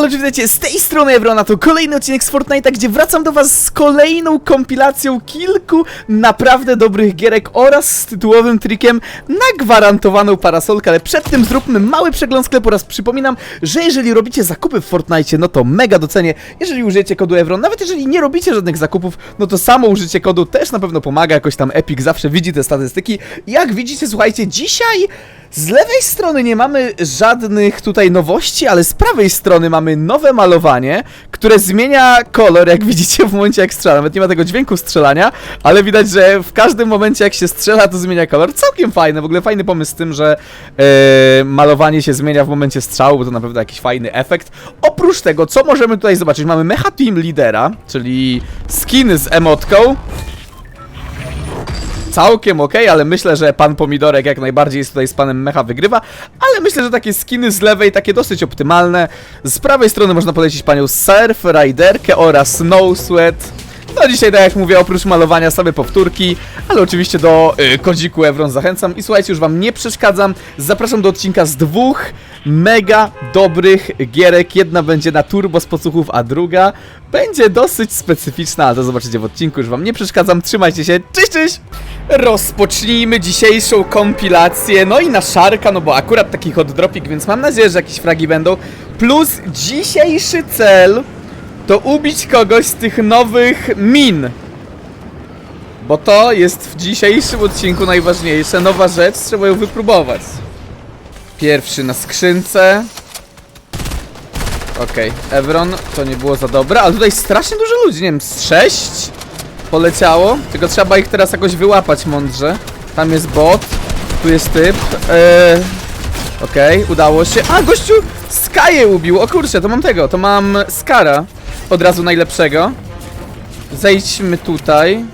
Halo, czy witajcie? Z tej strony Evrona to kolejny odcinek z Fortnite'a, gdzie wracam do was z kolejną kompilacją kilku naprawdę dobrych gierek oraz z tytułowym trikiem na gwarantowaną parasolkę, ale przed tym zróbmy mały przegląd sklepu oraz przypominam, że jeżeli robicie zakupy w Fortnite, no to mega docenię, jeżeli użyjecie kodu Evron, nawet jeżeli nie robicie żadnych zakupów, no to samo użycie kodu też na pewno pomaga, jakoś tam Epic zawsze widzi te statystyki. Jak widzicie, słuchajcie, dzisiaj z lewej strony nie mamy żadnych tutaj nowości, ale z prawej strony mamy nowe malowanie, które zmienia kolor, jak widzicie w momencie jak strzela. Nawet nie ma tego dźwięku strzelania, ale widać, że w każdym momencie jak się strzela, to zmienia kolor. Całkiem fajne, w ogóle fajny pomysł z tym, że e, malowanie się zmienia w momencie strzału, bo to naprawdę jakiś fajny efekt. Oprócz tego, co możemy tutaj zobaczyć? Mamy Mecha Team Lidera, czyli skin z emotką. Całkiem okej, ale myślę, że pan Pomidorek jak najbardziej jest tutaj z panem Mecha wygrywa, ale myślę, że takie skiny z lewej takie dosyć optymalne. Z prawej strony można polecić panią Surf, Riderkę oraz Snow Sweat. No dzisiaj, tak jak mówię, oprócz malowania same powtórki, ale oczywiście do y, kodziku Evron zachęcam. I słuchajcie, już wam nie przeszkadzam, zapraszam do odcinka z dwóch mega dobrych gierek. Jedna będzie na turbo z podsłuchów, a druga będzie dosyć specyficzna, ale to zobaczycie w odcinku, już wam nie przeszkadzam. Trzymajcie się, cześć, cześć! Rozpocznijmy dzisiejszą kompilację, no i na szarka, no bo akurat taki hot dropik, więc mam nadzieję, że jakieś fragi będą. Plus dzisiejszy cel to ubić kogoś z tych nowych min. Bo to jest w dzisiejszym odcinku najważniejsze. Nowa rzecz, trzeba ją wypróbować. Pierwszy na skrzynce. Okej, Evron to nie było za dobre, ale tutaj strasznie dużo ludzi, nie wiem, z sześć poleciało. Tylko trzeba ich teraz jakoś wyłapać mądrze. Tam jest bot, tu jest typ. Eee, Okej, udało się. A, gościu Skaję ubił. O kurczę, to mam tego, to mam Skara. Od razu najlepszego. Zejdźmy tutaj.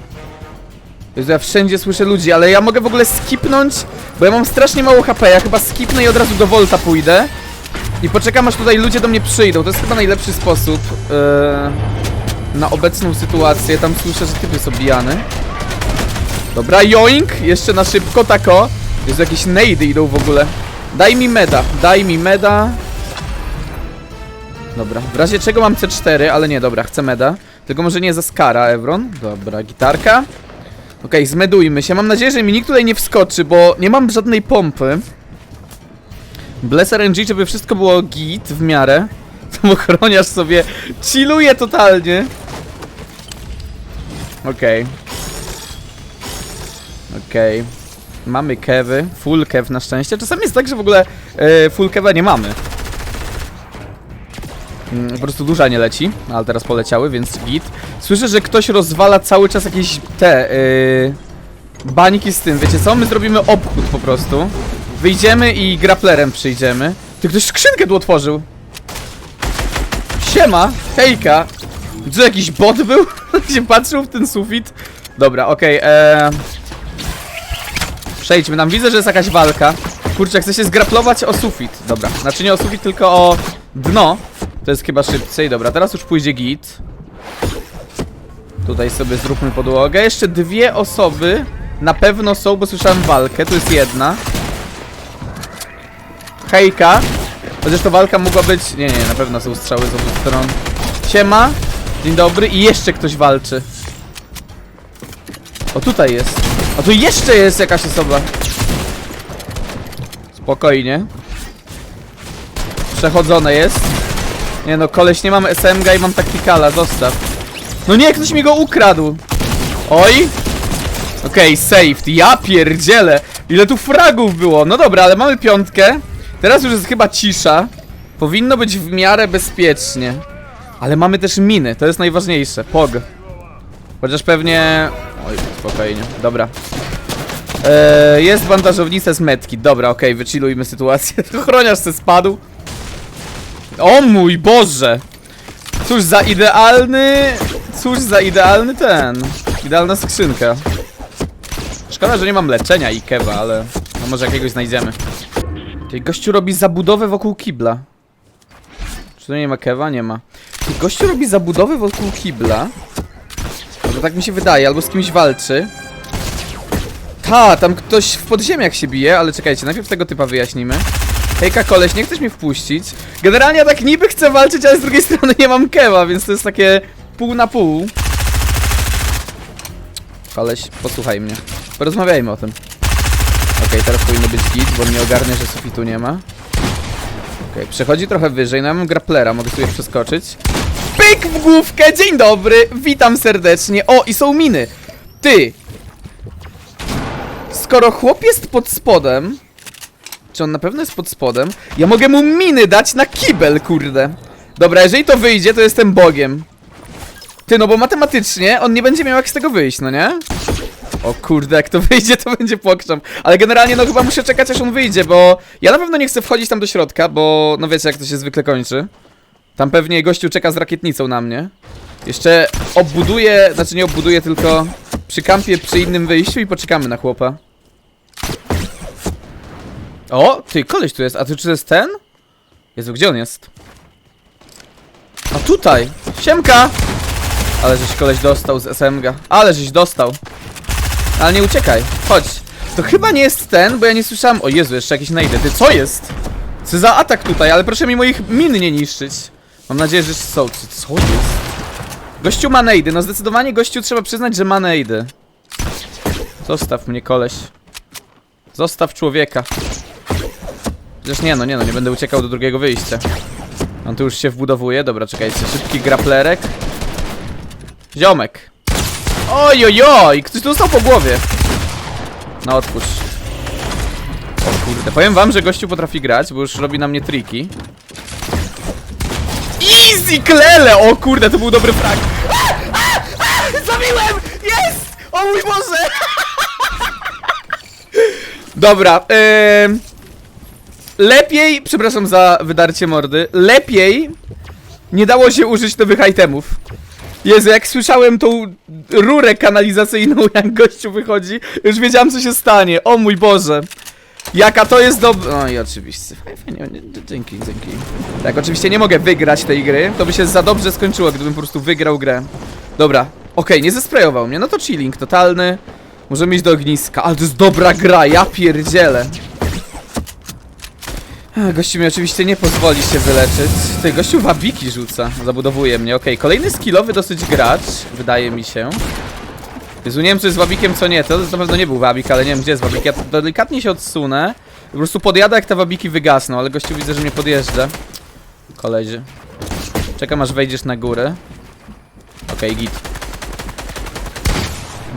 Jezu, ja wszędzie słyszę ludzi, ale ja mogę w ogóle skipnąć, bo ja mam strasznie mało HP. Ja chyba skipnę i od razu do Volta pójdę. I poczekam, aż tutaj ludzie do mnie przyjdą. To jest chyba najlepszy sposób yy, na obecną sytuację. Tam słyszę, że typy są bijany. Dobra, joink! Jeszcze na szybko, tako. Jest jakieś nady idą w ogóle. Daj mi meda, daj mi meda. Dobra, w razie czego mam C4, ale nie, dobra, chcę meda. Tylko może nie za skara, Evron. Dobra, gitarka. Okej, zmedujmy się. Mam nadzieję, że mi nikt tutaj nie wskoczy, bo nie mam żadnej pompy. Bless RNG, żeby wszystko było git w miarę. Tam ochroniarz sobie chilluje totalnie. Okej. Okej. Mamy kewy, full kev na szczęście. Czasami jest tak, że w ogóle e, full keva nie mamy. Mm, Po prostu duża nie leci, ale teraz poleciały, więc git. Słyszę, że ktoś rozwala cały czas jakieś te yy, bańki z tym, wiecie co? My zrobimy obchód po prostu. Wyjdziemy i graplerem przyjdziemy. Ty ktoś skrzynkę tu otworzył. Siema, hejka. Czy jakiś bot był? się patrzył w ten sufit. Dobra, okej, okay, Przejdźmy tam, widzę, że jest jakaś walka. Kurczę, chcę się zgraplować o sufit. Dobra, znaczy nie o sufit, tylko o dno. To jest chyba szybciej. Dobra, teraz już pójdzie git. Tutaj sobie zróbmy podłogę. Jeszcze dwie osoby na pewno są, bo słyszałem walkę. Tu jest jedna. Hejka. Chociaż to walka mogła być... Nie, nie, na pewno są strzały z obu stron. Siema. Dzień dobry. I jeszcze ktoś walczy. O, tutaj jest. A tu jeszcze jest jakaś osoba. Spokojnie. Przechodzone jest. Nie no, koleś, nie mam SMG i mam taktikala, zostaw. No nie, ktoś mi go ukradł. Oj. Okej, okay, saved. Ja pierdzielę. Ile tu fragów było. No dobra, ale mamy piątkę. Teraz już jest chyba cisza. Powinno być w miarę bezpiecznie. Ale mamy też miny, to jest najważniejsze. Pog. Chociaż pewnie... Oj, spokojnie. Dobra. Eee, jest bandażownica z metki. Dobra, okej, okay, wychillujmy sytuację. Chroniarz se spadł. O mój Boże! Cóż za idealny... Cóż za idealny ten... Idealna skrzynka. Szkoda, że nie mam leczenia i kewa, ale... No może jakiegoś znajdziemy. Czyli gościu robi zabudowę wokół kibla. Czy to nie ma kewa? Nie ma. Czyli gościu robi zabudowę wokół kibla. No tak mi się wydaje, albo z kimś walczy. Ta, tam ktoś w podziemiach się bije, ale czekajcie, najpierw tego typa wyjaśnimy. Hejka koleś, nie chcesz mnie wpuścić? Generalnie ja tak niby chcę walczyć, ale z drugiej strony nie mam kewa, więc to jest takie pół na pół. Koleś, posłuchaj mnie. Porozmawiajmy o tym. Okej, teraz powinno być git, bo mnie ogarnia, że sufitu nie ma. Okej, przechodzi trochę wyżej, no ja mam grapplera, mogę sobie przeskoczyć. Pyk w główkę, dzień dobry, witam serdecznie. O, i są miny. Ty! Skoro chłop jest pod spodem, czy on na pewno jest pod spodem, ja mogę mu miny dać na kibel, kurde. Dobra, jeżeli to wyjdzie, to jestem bogiem. Ty, no bo matematycznie on nie będzie miał jak z tego wyjść, no nie? O kurde, jak to wyjdzie, to będzie pokrzam. Ale generalnie, no chyba muszę czekać, aż on wyjdzie, bo ja na pewno nie chcę wchodzić tam do środka, bo no wiecie, jak to się zwykle kończy. Tam pewnie gościu czeka z rakietnicą na mnie. Jeszcze obbuduję, znaczy nie obbuduję, tylko przy kampie przy innym wyjściu i poczekamy na chłopa. O, ty, koleś tu jest. A ty czy to jest ten? Jezu, gdzie on jest? A tutaj! Siemka! Ale żeś koleś dostał z SMG. Ale żeś dostał. Ale nie uciekaj. Chodź. To chyba nie jest ten, bo ja nie słyszałem... O Jezu, jeszcze jakieś najdę. Ty, co jest? Co za atak tutaj? Ale proszę mi moich min nie niszczyć. Mam nadzieję, że są. Co jest? Gościu ma nejdy. No zdecydowanie gościu trzeba przyznać, że ma nejdy. Zostaw mnie, koleś. Zostaw człowieka. Przecież nie no, nie no, nie będę uciekał do drugiego wyjścia. On tu już się wbudowuje. Dobra, czekajcie. Szybki graplerek. Ziomek. Oj, oj, oj! Ktoś tu dostał po głowie. No, otwórz. O kurde, powiem wam, że gościu potrafi grać, bo już robi na mnie triki. Easy klele! O kurde, to był dobry frag. Zabiłem! Jest! O mój Boże! Dobra, em, Lepiej, przepraszam za wydarcie mordy, lepiej nie dało się użyć nowych itemów. Jezu, jak słyszałem tą rurę kanalizacyjną, jak gościu wychodzi, już wiedziałem co się stanie. O mój Boże. Jaka to jest dobra... No i oczywiście. Fajnie, dzięki, dzięki. Tak, oczywiście nie mogę wygrać tej gry. To by się za dobrze skończyło, gdybym po prostu wygrał grę. Dobra, okej, nie zesprejował mnie. No to chilling totalny. Możemy iść do ogniska. Ale to jest dobra gra, ja pierdzielę. Gościu mi oczywiście nie pozwoli się wyleczyć. Ty, gościu wabiki rzuca. Zabudowuje mnie, okej. Kolejny skillowy dosyć gracz, wydaje mi się. Jezu, nie wiem co jest wabikiem, co nie. To na pewno nie był wabik, ale nie wiem gdzie jest wabik. Ja delikatnie się odsunę. Po prostu podjadę jak te wabiki wygasną, ale gościu widzę, że mnie podjeżdża. Kolezie. Czekam aż wejdziesz na górę. Okej, git.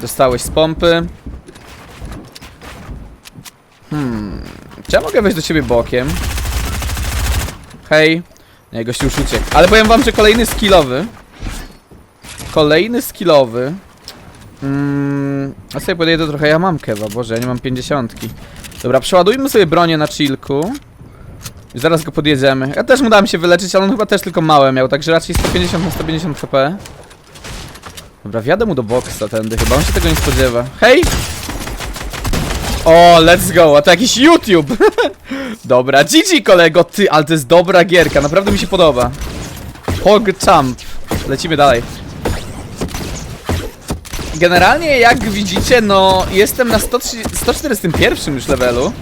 Dostałeś z pompy. Hmm. Czy ja mogę wejść do ciebie bokiem? Hej. Nie, gościu już uciekł. Ale powiem wam, że kolejny skillowy. Kolejny skillowy. Mm, a sobie podejdę trochę, ja mam kewa, boże, ja nie mam pięćdziesiątki. Dobra, przeładujmy sobie bronię na chillku. I zaraz go podjedziemy. Ja też mu dałem się wyleczyć, ale on chyba też tylko małe miał, także raczej 150 na 150 HP. Dobra, wjadę mu do boksa tędy chyba, on się tego nie spodziewa. Hej! O, let's go, a to jakiś YouTube! dobra, GG kolego, ty, ale to jest dobra gierka, naprawdę mi się podoba. PogChamp. Lecimy dalej. Generalnie, jak widzicie, no, jestem na 130 141 już levelu.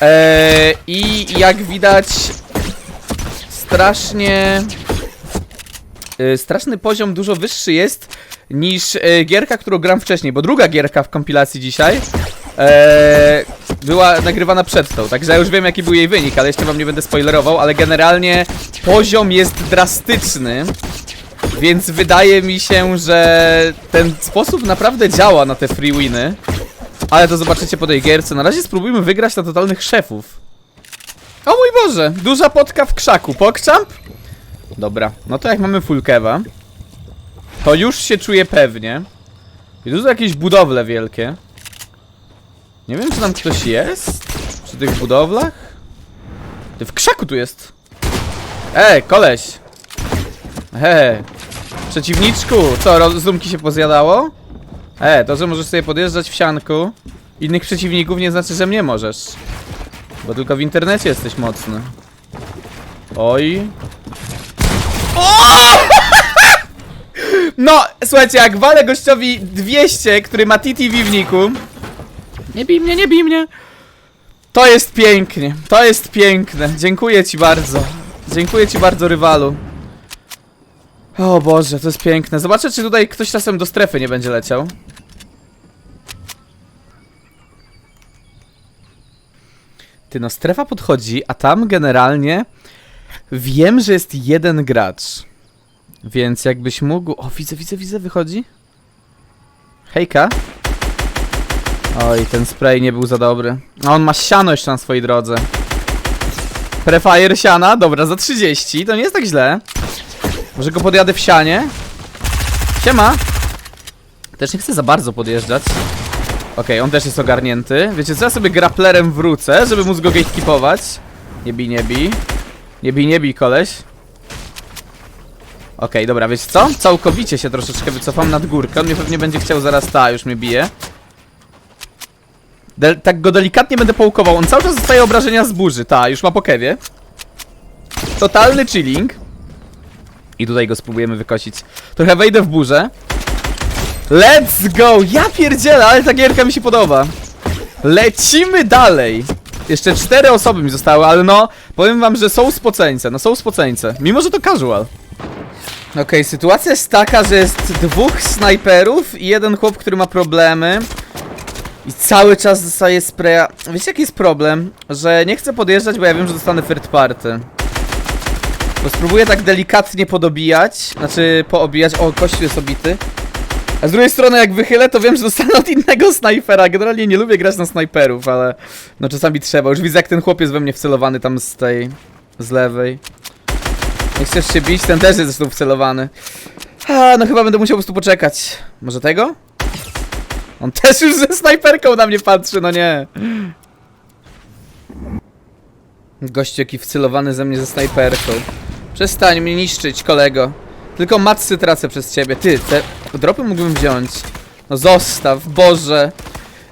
Eee, I jak widać, strasznie... e, Straszny poziom dużo wyższy jest niż e, gierka, którą gram wcześniej, bo druga gierka w kompilacji dzisiaj e, była nagrywana przed tą, także ja już wiem jaki był jej wynik, ale jeszcze wam nie będę spoilerował, ale generalnie poziom jest drastyczny. Więc wydaje mi się, że ten sposób naprawdę działa na te free winy. Ale to zobaczycie po tej gierce. Na razie spróbujmy wygrać na totalnych szefów. O mój Boże, duża potka w krzaku. Pokczamp? Dobra, no to jak mamy full kewa, to już się czuję pewnie. I tu są jakieś budowle wielkie. Nie wiem, czy tam ktoś jest? Przy tych budowlach? Ty w krzaku tu jest. Ej, koleś. He, przeciwniczku, co, rozumki się pozjadało? E, to, że możesz sobie podjeżdżać w sianku innych przeciwników nie znaczy, że mnie możesz. Bo tylko w internecie jesteś mocny. Oj. O! No, słuchajcie, jak walę gościowi 200, który ma TTV w niku. Nie bij mnie, nie bij mnie. To jest pięknie, to jest piękne. Dziękuję ci bardzo. Dziękuję ci bardzo, rywalu. O Boże, to jest piękne. Zobaczę, czy tutaj ktoś czasem do strefy nie będzie leciał. Ty no, strefa podchodzi, a tam generalnie wiem, że jest jeden gracz. Więc jakbyś mógł... O, widzę, widzę, widzę, wychodzi. Hejka. Oj, ten spray nie był za dobry. A on ma siano jeszcze na swojej drodze. Prefire siana, dobra, za 30, to nie jest tak źle. Może go podjadę w sianie? Siema! Też nie chcę za bardzo podjeżdżać. Okej, on też jest ogarnięty. Wiecie co, ja sobie grapplerem wrócę, żeby móc go gatekeepować. Nie bij, nie bij. Nie bij, nie bij, koleś. Okej, dobra, wiecie co? Całkowicie się troszeczkę wycofam nad górkę. On mnie pewnie będzie chciał zaraz... Ta, już mnie bije. Del tak go delikatnie będę połkował. On cały czas dostaje obrażenia z burzy. Ta, już ma po kewie. Totalny chilling. I tutaj go spróbujemy wykosić. Trochę wejdę w burzę. Let's go! Ja pierdzielę, ale ta gierka mi się podoba. Lecimy dalej. Jeszcze cztery osoby mi zostały, ale no, powiem wam, że są spoceńce, no są spoceńce. Mimo, że to casual. Okej, sytuacja jest taka, że jest dwóch snajperów i jeden chłop, który ma problemy. I cały czas dostaje spraya. Wiecie jaki jest problem? Że nie chcę podjeżdżać, bo ja wiem, że dostanę third party. Bo spróbuję tak delikatnie podobijać. Znaczy, poobijać. O, kościół jest obity. A z drugiej strony, jak wychylę, to wiem, że dostanę od innego snajpera. Generalnie nie lubię grać na snajperów, ale no czasami trzeba. Już widzę, jak ten chłopiec we mnie wcelowany tam z tej... z lewej. Nie chcesz się bić? Ten też jest zresztą wcelowany. A, no chyba będę musiał po prostu poczekać. Może tego? On też już ze snajperką na mnie patrzy, no nie. Gościu jaki wcelowany ze mnie ze snajperką. Przestań mnie niszczyć, kolego. Tylko matsy tracę przez ciebie. Ty, te dropy mógłbym wziąć. No zostaw, Boże.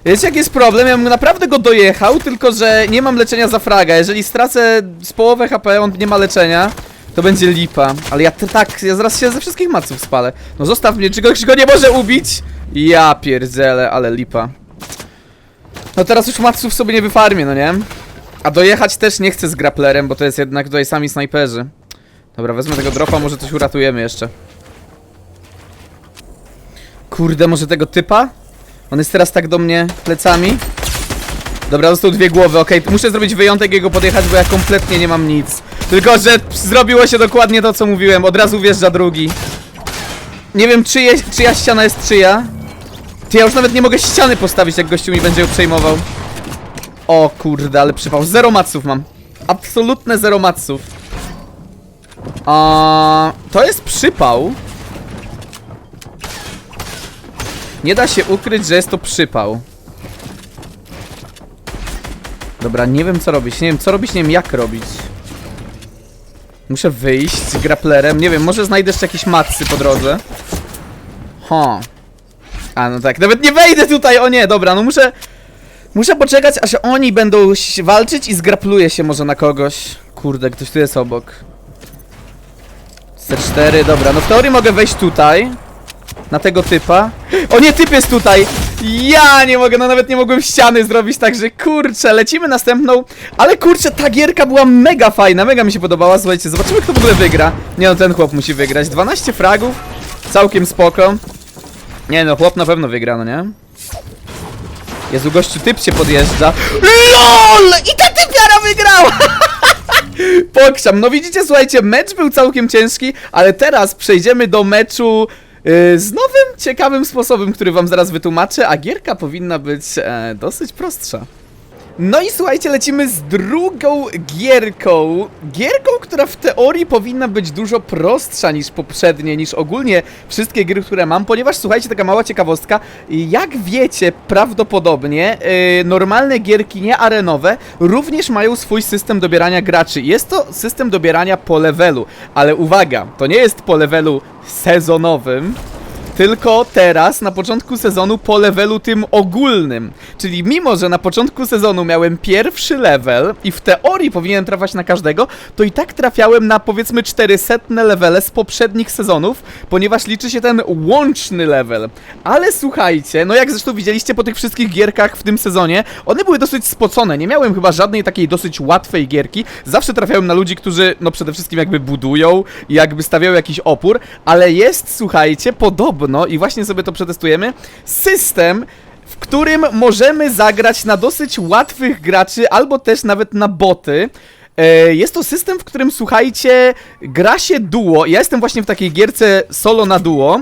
Wiecie jaki jest problem? Ja bym naprawdę go dojechał, tylko że nie mam leczenia za fraga. Jeżeli stracę z połowę HP, on nie ma leczenia, to będzie lipa. Ale ja tak, ja zaraz się ze wszystkich maców spalę. No zostaw mnie, czy ktoś go nie może ubić? Ja pierdzielę, ale lipa. No teraz już maców sobie nie wyfarmię, no nie? A dojechać też nie chcę z grapplerem, bo to jest jednak tutaj sami snajperzy. Dobra, wezmę tego dropa, może coś uratujemy jeszcze. Kurde, może tego typa? On jest teraz tak do mnie plecami. Dobra, dostał dwie głowy, okej. Muszę zrobić wyjątek jego podjechać, bo ja kompletnie nie mam nic. Tylko, że zrobiło się dokładnie to, co mówiłem. Od razu wjeżdża drugi. Nie wiem, czyje, czyja ściana jest czyja. Ty, ja już nawet nie mogę ściany postawić, jak gościu mi będzie ją przejmował. O kurde, ale przypał. Zero maców mam. Absolutne zero maców. A, to jest przypał. Nie da się ukryć, że jest to przypał. Dobra, nie wiem co robić. Nie wiem co robić, nie wiem jak robić. Muszę wyjść z grapplerem. Nie wiem, może znajdę jeszcze jakieś matsy po drodze. Ha. A, no tak. Nawet nie wejdę tutaj, o nie, dobra, no muszę... Muszę poczekać, aż oni będą walczyć i zgrapluję się może na kogoś. Kurde, ktoś tu jest obok. C4, dobra, no w teorii mogę wejść tutaj. Na tego typa. O nie, typ jest tutaj! Ja nie mogę, no nawet nie mogłem ściany zrobić, także kurczę, lecimy następną. Ale kurczę, ta gierka była mega fajna, mega mi się podobała. Słuchajcie, zobaczymy kto w ogóle wygra. Nie no, ten chłop musi wygrać. 12 fragów, całkiem spoko. Nie no, chłop na pewno wygra, no nie? Jezu, gościu, typ się podjeżdża. LOL! I ta typiara wygrała! Pokrzam. No widzicie, słuchajcie, mecz był całkiem ciężki, ale teraz przejdziemy do meczu yy, z nowym, ciekawym sposobem, który wam zaraz wytłumaczę, a gierka powinna być e, dosyć prostsza. No i słuchajcie, lecimy z drugą gierką. Gierką, która w teorii powinna być dużo prostsza niż poprzednie, niż ogólnie wszystkie gry, które mam, ponieważ słuchajcie, taka mała ciekawostka, jak wiecie prawdopodobnie, yy, normalne gierki nie arenowe również mają swój system dobierania graczy. Jest to system dobierania po levelu, ale uwaga, to nie jest po levelu sezonowym, tylko teraz, na początku sezonu, po levelu tym ogólnym. Czyli mimo, że na początku sezonu miałem pierwszy level i w teorii powinienem trafiać na każdego, to i tak trafiałem na powiedzmy 400 levele z poprzednich sezonów, ponieważ liczy się ten łączny level. Ale słuchajcie, no jak zresztą widzieliście po tych wszystkich gierkach w tym sezonie, one były dosyć spocone. Nie miałem chyba żadnej takiej dosyć łatwej gierki. Zawsze trafiałem na ludzi, którzy no przede wszystkim jakby budują i jakby stawiają jakiś opór, ale jest, słuchajcie, podobno i właśnie sobie to przetestujemy, system w którym możemy zagrać na dosyć łatwych graczy, albo też nawet na boty. E, Jest to system, w którym słuchajcie, gra się duo. Ja jestem właśnie w takiej gierce solo na duo.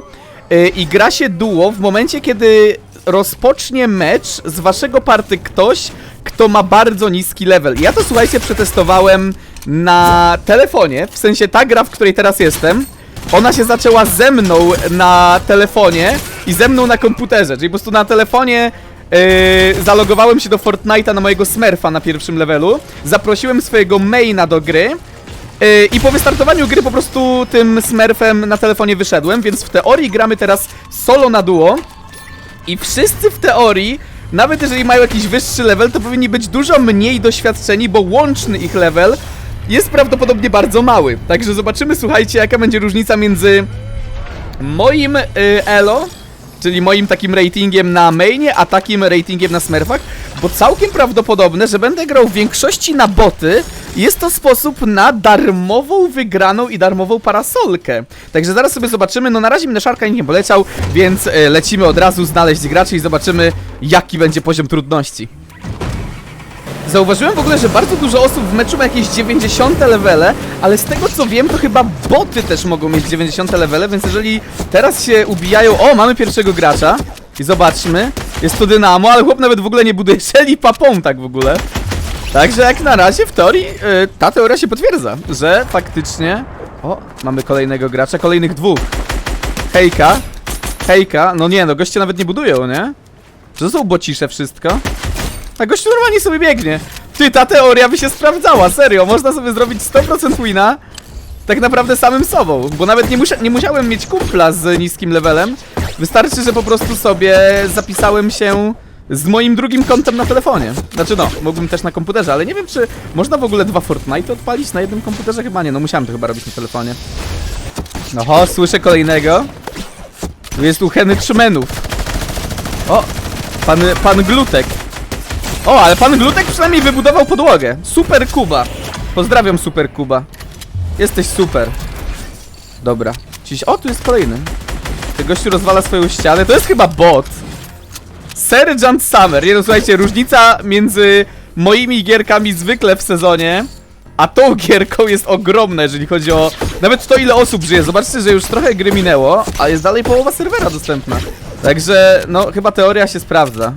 e, I gra się duo w momencie, kiedy rozpocznie mecz z waszego party ktoś, kto ma bardzo niski level. Ja to słuchajcie, przetestowałem na telefonie. W sensie ta gra, w której teraz jestem. Ona się zaczęła ze mną na telefonie i ze mną na komputerze, czyli po prostu na telefonie yy, zalogowałem się do Fortnite'a na mojego Smurfa na pierwszym levelu, zaprosiłem swojego maina do gry yy, i po wystartowaniu gry po prostu tym Smurfem na telefonie wyszedłem, więc w teorii gramy teraz solo na duo. I wszyscy w teorii, nawet jeżeli mają jakiś wyższy level, to powinni być dużo mniej doświadczeni, bo łączny ich level jest prawdopodobnie bardzo mały. Także zobaczymy, słuchajcie, jaka będzie różnica między moim y, elo, czyli moim takim ratingiem na mainie, a takim ratingiem na smurfach, bo całkiem prawdopodobne, że będę grał w większości na boty. Jest to sposób na darmową wygraną i darmową parasolkę. Także zaraz sobie zobaczymy. No na razie na szarka nie poleciał, więc y, lecimy od razu znaleźć graczy i zobaczymy, jaki będzie poziom trudności. Zauważyłem w ogóle, że bardzo dużo osób w meczu ma jakieś 90 levele, ale z tego co wiem, to chyba boty też mogą mieć 90 levele, więc jeżeli teraz się ubijają... O, mamy pierwszego gracza. I zobaczmy. Jest to Dynamo, ale chłop nawet w ogóle nie buduje szeli papą tak w ogóle. Także jak na razie w teorii yy, ta teoria się potwierdza, że faktycznie... O, mamy kolejnego gracza, kolejnych dwóch. Hejka. Hejka. No nie, no goście nawet nie budują, nie? Czy to są bocisze wszystko? A gościu normalnie sobie biegnie. Ty, ta teoria by się sprawdzała, serio. Można sobie zrobić 100% wina tak naprawdę samym sobą, bo nawet nie, musia nie musiałem mieć kumpla z niskim levelem. Wystarczy, że po prostu sobie zapisałem się z moim drugim kontem na telefonie. Znaczy no, mógłbym też na komputerze, ale nie wiem czy można w ogóle dwa Fortnite odpalić na jednym komputerze? Chyba nie, no musiałem to chyba robić na telefonie. No ho, słyszę kolejnego. Tu jest u Heny Trzymenów. O, pan, pan Glutek. O, ale pan Glutek przynajmniej wybudował podłogę. Super Kuba. Pozdrawiam Super Kuba. Jesteś super. Dobra. Dziś... O, tu jest kolejny. Ten gościu rozwala swoją ścianę. To jest chyba bot. Sergeant Summer. Nie no, słuchajcie, różnica między moimi gierkami zwykle w sezonie, a tą gierką jest ogromna, jeżeli chodzi o nawet to, ile osób żyje. Zobaczcie, że już trochę gry minęło, a jest dalej połowa serwera dostępna. Także, no, chyba teoria się sprawdza.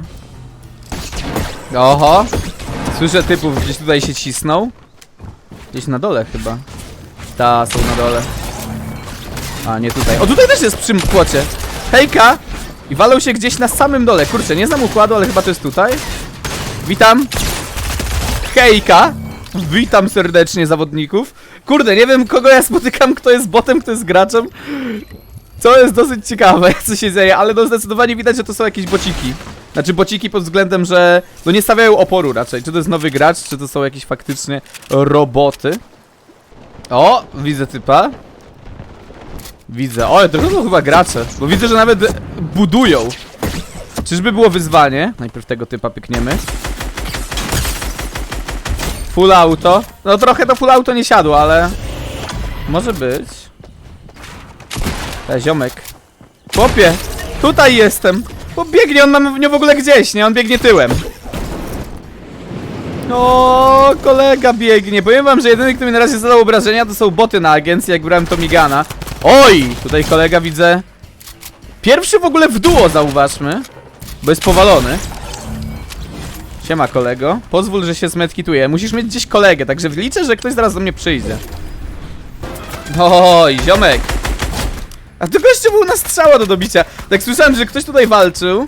Oho. Słyszę typów, gdzieś tutaj się cisną. Gdzieś na dole chyba. Ta, są na dole. A, nie tutaj. O, tutaj też jest przy płocie. Hejka! I walą się gdzieś na samym dole. Kurczę, nie znam układu, ale chyba to jest tutaj. Witam. Hejka! Witam serdecznie zawodników. Kurde, nie wiem kogo ja spotykam, kto jest botem, kto jest graczem. Co jest dosyć ciekawe, co się dzieje, ale no zdecydowanie widać, że to są jakieś bociki. Znaczy bociki pod względem, że no nie stawiają oporu raczej. Czy to jest nowy gracz, czy to są jakieś faktycznie roboty. O, widzę typa. Widzę. O, to są chyba gracze, bo widzę, że nawet budują. Czyżby było wyzwanie? Najpierw tego typa pykniemy. Full auto. No trochę to full auto nie siadło, ale... Może być. E, ziomek. Chłopie, tutaj jestem. Bo biegnie, on ma mnie w ogóle gdzieś, nie? On biegnie tyłem. O, kolega biegnie. Powiem wam, że jedyny, kto mi na razie zadał obrażenia, to są boty na agencji, jak brałem Tomigana. Oj! Tutaj kolega widzę. Pierwszy w ogóle w duo, zauważmy. Bo jest powalony. Siema kolego. Pozwól, że się zmedkituję. Musisz mieć gdzieś kolegę, także liczę, że ktoś zaraz do mnie przyjdzie. Oj, ziomek. A to gościu był na strzała do dobicia. Tak słyszałem, że ktoś tutaj walczył.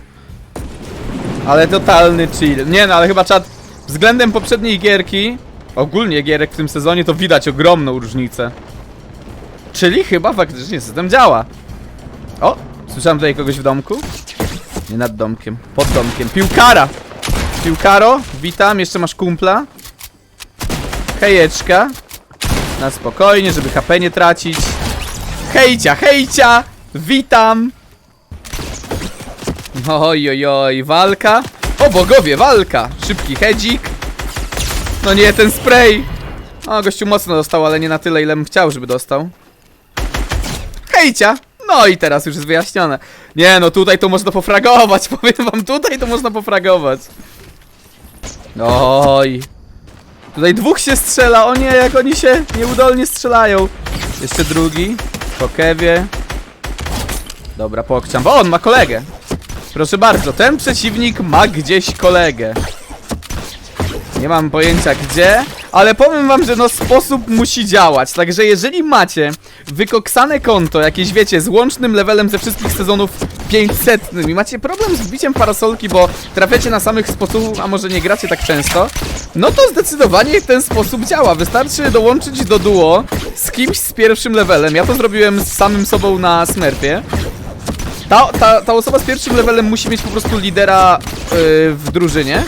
Ale totalny chill. Nie no, ale chyba czat względem poprzedniej gierki, ogólnie gierek w tym sezonie, to widać ogromną różnicę. Czyli chyba faktycznie system działa. O, Słyszałem tutaj kogoś w domku? Nie nad domkiem, pod domkiem. Piłkara! Piłkaro, witam, jeszcze masz kumpla. Hejeczka. Na spokojnie, żeby HP nie tracić. Hejcia, hejcia! Witam! Oj, oj, oj, walka. O bogowie, walka! Szybki hedzik. No nie, ten spray! O, gościu mocno dostał, ale nie na tyle, ile bym chciał, żeby dostał. Hejcia! No i teraz już jest wyjaśnione. Nie, no tutaj to można pofragować, powiem wam, tutaj to można pofragować. Oj. Tutaj dwóch się strzela, o nie, jak oni się nieudolnie strzelają. Jeszcze drugi, po kewie. Dobra, pokczam. O, on ma kolegę. Proszę bardzo, ten przeciwnik ma gdzieś kolegę. Nie mam pojęcia gdzie, ale powiem wam, że no sposób musi działać. Także jeżeli macie wykoksane konto, jakieś wiecie, z łącznym levelem ze wszystkich sezonów 500 i macie problem z biciem parasolki, bo trafiacie na samych sposobów, a może nie gracie tak często, no to zdecydowanie ten sposób działa. Wystarczy dołączyć do duo z kimś z pierwszym levelem. Ja to zrobiłem z samym sobą na Smurfie. Ta, ta, ta osoba z pierwszym levelem musi mieć po prostu lidera yy, w drużynie.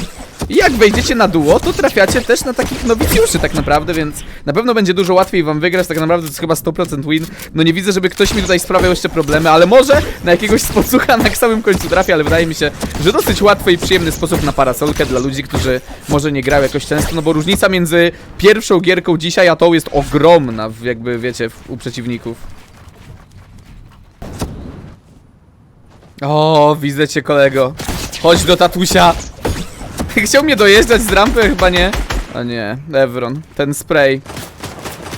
I jak wejdziecie na duo, to trafiacie też na takich nowicjuszy tak naprawdę, więc na pewno będzie dużo łatwiej wam wygrać, tak naprawdę to jest chyba 100% win. No nie widzę, żeby ktoś mi tutaj sprawiał jeszcze problemy, ale może na jakiegoś spocucha na samym końcu trafię, ale wydaje mi się, że dosyć łatwy i przyjemny sposób na parasolkę dla ludzi, którzy może nie grają jakoś często, no bo różnica między pierwszą gierką dzisiaj, a tą jest ogromna, jakby wiecie, u przeciwników. O, widzę cię kolego. Chodź do tatusia. Chciał mnie dojeżdżać z rampy, chyba nie. O nie, Evron, ten spray.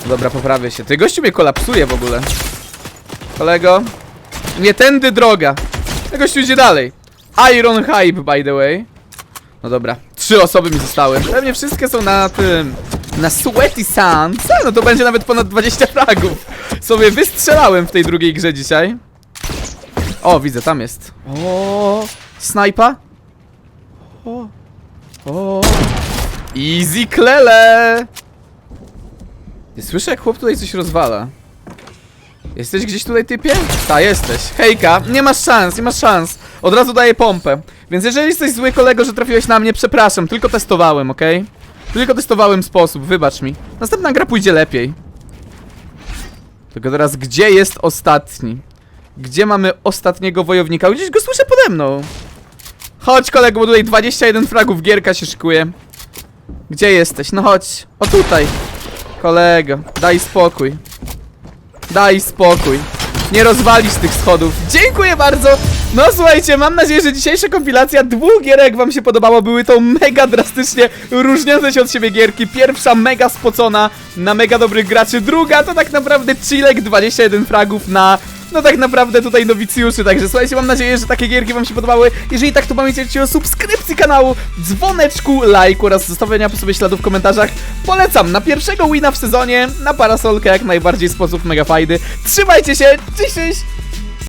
Dobra, poprawię się. Ty gościu mnie kolapsuje w ogóle. Kolego. Nie tędy droga. Ten gościu idzie dalej. Iron Hype, by the way. No dobra, trzy osoby mi zostały. Pewnie wszystkie są na tym. Na Sweaty Sands. No to będzie nawet ponad 20 fragów. Sobie wystrzelałem w tej drugiej grze dzisiaj. O, widzę, tam jest. O, snajpa. O, o. Easy klele. Nie słyszę, jak chłop tutaj coś rozwala. Jesteś gdzieś tutaj, typie? Ta, jesteś. Hejka, nie masz szans, nie masz szans. Od razu daję pompę. Więc jeżeli jesteś zły kolego, że trafiłeś na mnie, przepraszam, tylko testowałem, okej? Tylko testowałem sposób, wybacz mi. Następna gra pójdzie lepiej. Tylko teraz, gdzie jest ostatni? Gdzie mamy ostatniego wojownika? Gdzieś go słyszę pode mną. Chodź kolego, bo tutaj 21 fragów, gierka się szykuje. Gdzie jesteś? No chodź. O tutaj. Kolego, daj spokój. Daj spokój. Nie rozwalisz tych schodów. Dziękuję bardzo. No słuchajcie, mam nadzieję, że dzisiejsza kompilacja dwóch gierek wam się podobała. Były to mega drastycznie różniące się od siebie gierki. Pierwsza mega spocona na mega dobrych graczy. Druga to tak naprawdę chillek 21 fragów na no tak naprawdę tutaj nowicjuszy, także słuchajcie, mam nadzieję, że takie gierki wam się podobały. Jeżeli tak, to pamiętajcie o subskrypcji kanału, dzwoneczku, lajku oraz zostawienia po sobie śladów w komentarzach. Polecam na pierwszego wina w sezonie, na parasolkę jak najbardziej sposób mega fajny. Trzymajcie się, cześć, cześć!